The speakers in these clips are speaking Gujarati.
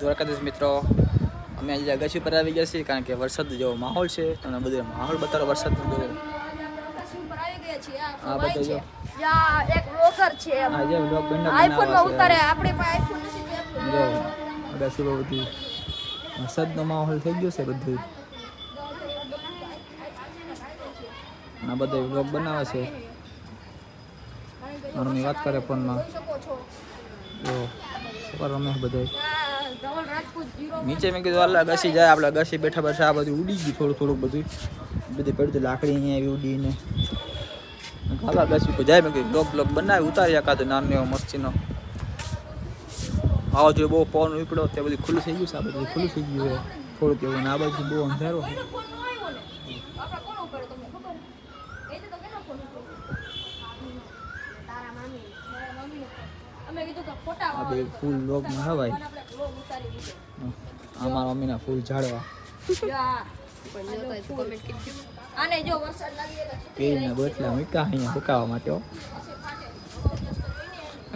દ્વારકાધીશ મિત્રો. અમે આજે અગાસી પર આવી ગયા છીએ કારણ કે વરસાદ જેવો માહોલ છે. તમને બધો માહોલ બતાવો વરસાદ બધો. આ બધા જો. એક છે જે બ્લોગ બંને આઈફોનમાં ઉતારે આપણે પાસે આઈફોન નથી જો અગાસી બહુ બધી વરસાદનો માહોલ થઈ ગયો છે બધું. આ બધા બ્લોગ બનાવે છે. મમ્મી વાત કરે ફોનમાં. જો રમે બધા નીચે મેં કીધું, હાલ, ઘસી જાય, આપણે ઘસી બેઠા બેઠા આ બધું ઉડી ગયું થોડું થોડું બધું. બધી પડતી લાકડી અહીંયા એવી ઉડીને ખાલા ઘસી જાય, મેં કીધું બ્લોક બ્લોક બનાવી ઉતારી કાતો નાનો એવો મસ્તીનો. આવો જો બહુ પવન ઉપડ્યો, ત્યાં બધું ખુલ્લું થઈ ગયું છે, આ બધું ખુલ્લું થઈ ગયું છે. થોડુંક એવું આ બાજુ બહુ અંધારો છે. કોઈનો ફોન ન આવ્યો ને આપણે કોનો ઉપાડ્યો તમને ખબર એ તો કેનો ફોન ઉપાડ્યો તારા મામી મારા મમ્મીનો ફોન. અમે કીધું કે ફોટા આ બે ફૂલ લોગમાં હા ભાઈ આપણે બ્લોગ ઉતારી દીધો આ મારા મમ્મીના ફૂલ ઝાડવા. યા. આને જો વરસાદ લાગી એટલે છત્રી પેજના ગોટલા મૂક્યા અહીંયા સુકાવા માટે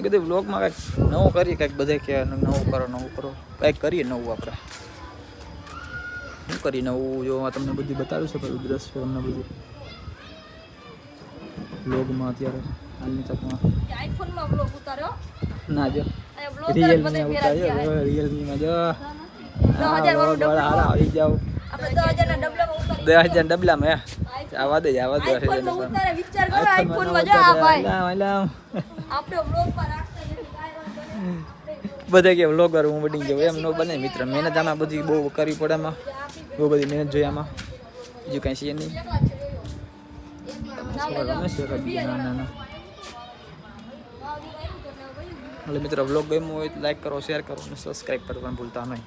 કીધું બ્લોગમાં કંઈક નવું કરીએ કંઈક બધે કે નવું કરો નવું કરો. કંઈક કરીએ નવું આપણે. શું કરીએ નવું? જો તમને બધું બતાવ્યું છે દ્રશ્ય તમને બધું. બ્લોગમાં અત્યારે. હાલની તકમાં આઈફોન બ્લોગ ઉતાર્યો. ના જો. રિયલમી ઉતાર્યો રિયલમીમાં જો આવી જાવ દસ હજાર ડબલામાં આવા દે આવા દે. બધા કે વ્લોગર હું બની ગયો એમ નો બને મિત્ર. મહેનત આમાં બધી બહુ કરવી પડે આમાં. બહુ બધી મહેનત જોઈએ આમાં. બીજું કાંઈ છે નહીં એકલા જ છે જોયો. રમે છે કદી નાના નાના એટલે મિત્રો બ્લોગ ગમ્યો હોય તો લાઈક કરો શેર કરો અને સબસ્ક્રાઈબ કરવાનું ભૂલતા નહીં.